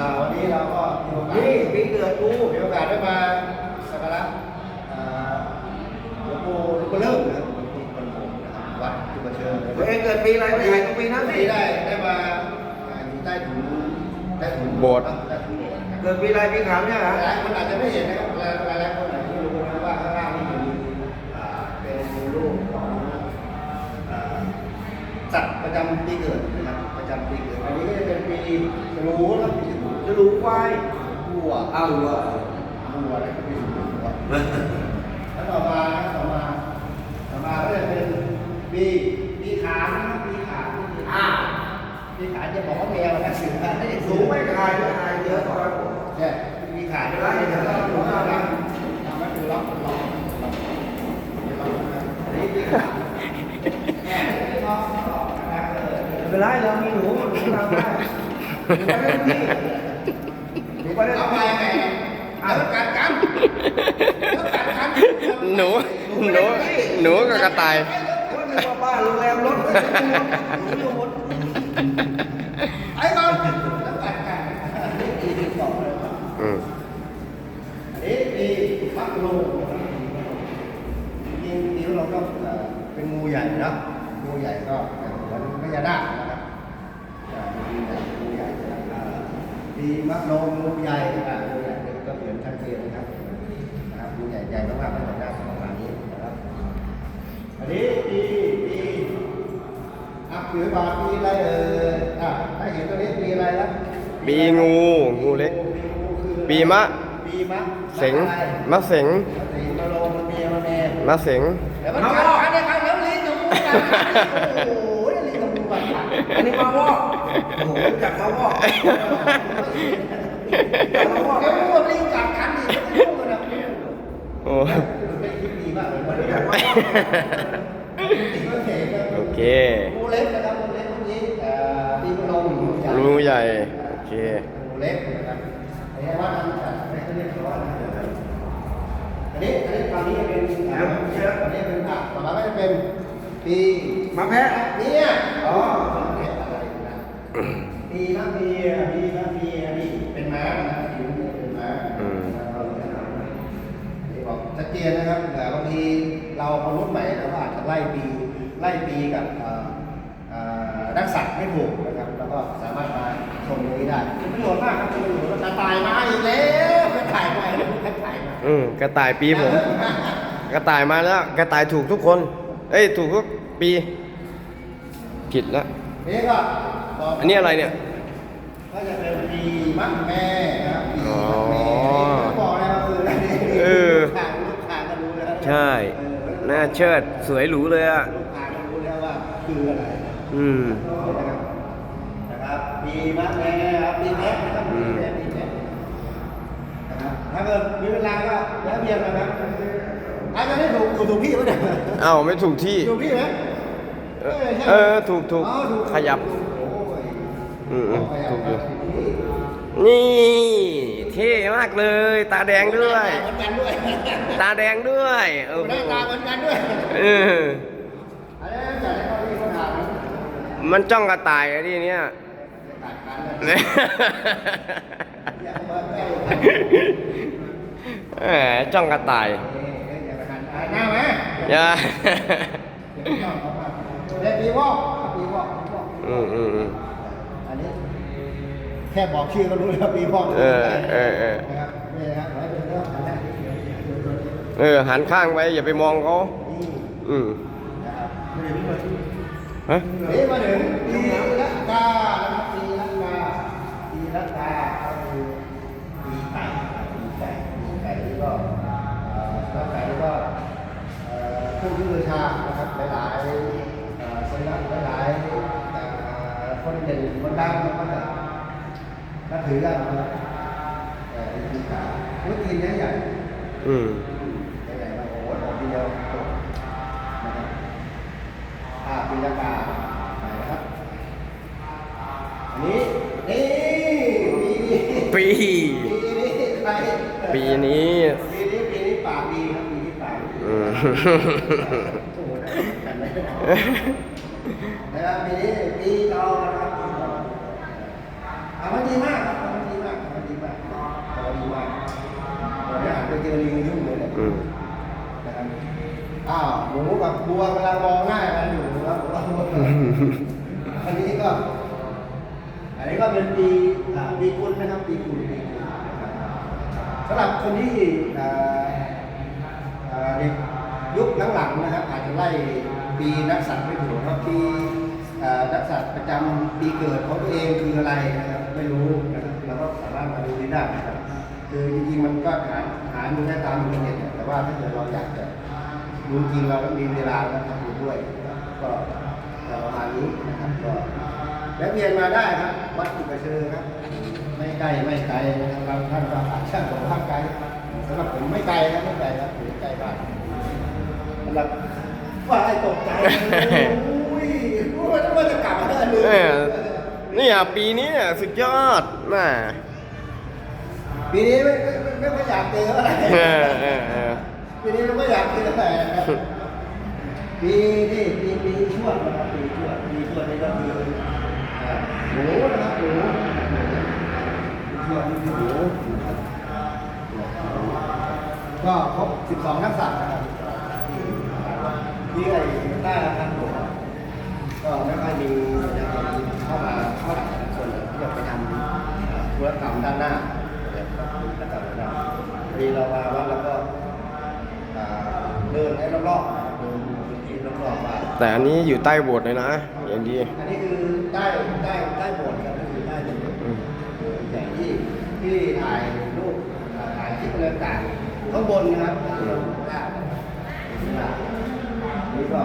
อ่าวันนี้เราก็มีโอกาสนี่ปีเกิดกูมีโอกาสได้มาสักการะอ่าหลวงปู่หลวงปู่เลิศนะครับหลวงปู่บรรพนะครับวัดจุฬาเชิงตัวเองเกิดปีอะไรไม่ใช่ปีนั้นปีได้ได้มาอ่าอยู่ใต้ถุนใต้ถุนโบสถ์ ใต้ถุนโบสถ์นะครับ เกิดปีอะไรปีขานเนี่ยเหรอหลายคนอาจจะไม่เห็นนะครับหลายหลายคนอาจจะไม่รู้นะครับว่าข้างล่างนี่มีอ่าเป็นรูปของอ่าสัตว์ประจำปีเกิดนะครับ ประจำปีเกิดอันนี้ก็จะเป็นปีฉลูนะครับปีฉลูจะรู้ควายวัวอ้าววัววัวนะครับปีฉลูวัวแล้วต่อมานะต่อมาต่อมาก็จะเป็นปีปีขานนะครับปีขานอ่าปีขานจะบอกว่าแมวนะเสือให้สูงไม่คายไม่คายเยอะกว่าเนี่ยปีขานได้เดี๋ยวเราดูหน้ารักทำให้ดูล็อกล็อกล็อกอันนี้ปีขานเนี่ยล็อกล็อกนะครับ เออไม่เป็นไรเรามีหนูหนูทำได้หนูไปได้ที่หนูไปได้เอาไปที่ไงแล้วกัดกันแล้วกัดกันหนูหนูหนูกับกระต่ายบ้านโรงแรมรถไอยู่หมดไอ้ก่อนแล้วกัดกันนี่ปีที่สองเลยครับอืมอันนี้ปีมักโลจริงๆนิ้วเราก็เอ่อเป็นงูใหญ่เนาะงูใหญ่ก็เหมือนพญานาคนะครับอ่างูใหญ่งูใหญ่นะครับอ่า ปีมักโลงูใหญ่อ่างูใหญ่ก็เหมือนชัดเจนนะครับนะครับงูใหญ่ใหญ่มากๆพญานาคประมาณนี้นะครับ อันนี้ปีปีอัพถือบาทปีอะไรเอ่ยอะถ้าเห็นตัวนี้ปีอะไรนะปีงูงูเล็ก ปีงูคือปีมะ ปีมะเสงอะไรมะเสงมะเสงมะโรงมะเมียมะแม่มะเสงแล้วมันกัดกันเนี่ยครับแล้วลิงกับงูกัดกันโอ้ โหลิงกับงูกัดกันอันนี้มาวอกโอ้โหจับมาวอกแล้วงูกับลิงกัดกันนี่ไม่ยุ่งกันนะโอ้เป็นคลิปดีมากเลยมันจับมาวอกโอเคงูเล็กนะครับงูเล็กพวกนี้เอ่อปีมะโรงงูใหญ่รูใหญ่โอเคงูเล็กนะครับอันนี้ว่าทำจากไม่เรียบร้อยนะครับอันนี้อันนี้ตอนนี้เป็นอ่าเชื้ออันนี้เป็นอะต่อมาก็จะเป็น ปีมาแพะเนี่ยอ๋อเนี่ยอะไรนะปีมะเมียปีมะเมียนี่เป็นม้านะปีมะเมียเป็นม้าอืมนี่บอกชัดเจนนะครับแต่บางทีเราคนรุ่นใหม่เราก็อาจจะไล่ปีไล่ปีกับนักสัตว์ไม่ถูกนะครับ แล้วก็สามารถมาชมตรงนี้ได้เป็นประโยชน์มากครับเป็นประโยชน์กระต่ายมาอีกแล้วกระต่ายมาอีกแล้วกระต่ายมาอืมกระต่ายปีผม กระต่ายมาแล้ว กระต่ายถูกทุกคน เอ้ย ถูกทุกปี ผิดแล้วนี่ก็ต่ไปอันนี้อะไรเนี่ย ก็จะเป็นปีมักแม่นะครับปีอ๋อมักแม่นี่ก็บอกแล้วคืออะไรนี่เออทางลูกทางก็รู้แล้วใช่ เออหน้าเชิด สวยหรูเลยอะ ลูกทางก็รู้แล้วว่าคืออะไร อืม นะครับปีมะแม่ครับปีแม่นะครับปีแม่ปีแม่นะครับถ้าเกิดมีเวลาก็แวะเวียนมาครับ อาจจะได้ถูกถูกถูกที่ไหมเนี่ยเอ้าไม่ถูกที่ ถูกที่ไหมเออใช่ไหมเออถูกถูกอ๋อถูกขยับโอ้ยอืมอืมขยับถูกอยู่ถูกที่นี่เท่มากเลย ตาแดงด้วยเหมือนกันด้วยตาแดงด้วยเออหน้าตาเหมือนกันด้วยเอออันนี้จัดให้เขาที่เขาถามนะมันจ้องกระต่ายอะที่เนี้ยตัดกันเลยอย่ามาใกล้แหมจ้องกระต่ายอย่าไป หันอ่าหน้าไหมอย่าเดี๋ยวเขามาเดี๋ยวปีวอกปีวอกปีวอกอืมอืมอืมอันนี้แค่บอกชื่อก็รู้แล้วปีวอกเออเออเออนะครับนี่นะครับไว้เป็นเรื่องของหน้าที่เกี่ยวกับเออหันข้างไปอย่าไปมองเขานี่อืมนะครับไม่ได้มาถึงฮะนี่มาถึง เด่นคนดังก็จะนับถือกันนะครับแต่เป็นปีไก่ลูกทีนใหญ่อืมใหญ่ๆมาโอ้โหออกทีเดียวจบนะครับอ่าปีละกาไหนนะครับ อันนี้นี่ปีนี้ปี ปีนี้ใครปีนี้ปีนี้ปีนี้ปากดีครับปีนี้ปากดีอืม โอ้โหกันเลยนะครับปีนี้ปีจอนะครับปีจอเอามันดีมากครับมันดี อืมนะครับอ้าวหมูกับบัวเวลามองหน้ากันอยู่นะครับอันนี้ก็ อันนี้ก็เป็นปีอ่าปีกุลนะครับปีกุลปีกุลนะครับสำหรับคนที่อ่าอ่าเด็กยุคหลังๆนะครับอาจจะไล่ปีนักสัตว์ไม่ถูกว่าปีอ่านักสัตว์ประจำปีเกิดของตัวเองคืออะไรนะครับไม่รู้นะครับเราก็สามารถมาดูได้นะครับ คือจริงๆมันก็หาหาดูได้ตามอินเทอร์เน็ตเนี่ยแต่ว่าถ้าเกิดเราอยากจะดูจริงเราก็มีเวลาแล้วทำดูด้วย ก็ประมาณนี้นะครับก็แวเวียนมาได้ครับ วัดอุปเชอครับ ไม่ไกลไม่ไกลนะครับบางท่านก็อาจจะบอกว่าไกลสำหรับผมไม่ไกลนะไม่ไกลครับอยู่ใกล้บ้านสำหรับว่าไอ้ตกใจโอ้ยว่าว่าจะกลับมาได้เลยเนี่อะปีนี้เนี่ยสุดยอดมา ปีนี้ไม่ไม่ไม่ไม่ค่อยอยากเจออะไรเออเออเออปีนี้เราไม่อยากเจออะไรนะครับปีนี่ปีปีชวดนะครับปีชวดปีชวดนี่ก็คืออ่าหมูนะครับหมูปีชวดนี่คือหมูนะครับก็ครบ12นักสัตว์นะครับที่ไอ้ใต้อาคารหลวงก็ไม่ค่อยมีนะครับเข้ามาเข้าหลักส่วนใหญ่ที่จะไปทำธุรกรรมด้านหน้านะครับธุรกรรมด้านหน้าพอดีเรามาวัดแล้วก็อ่าเดินให้ รอบๆนะครับเดินพื้นที่รอบๆว่าแต่อันนี้อยู่ใต้โบสถ์เลยนะ อย่างดีอันนี้คือใต้ใต้ใต้โบสถ์ครับก็คือใต้โบสถ์อืมใหญ่ที่ที่ถ่ายรูปอ่าถ่ายคลิปอะไรต่างๆข้างบนนะครับที่เราดูได้นะครับดูได้นี่ก็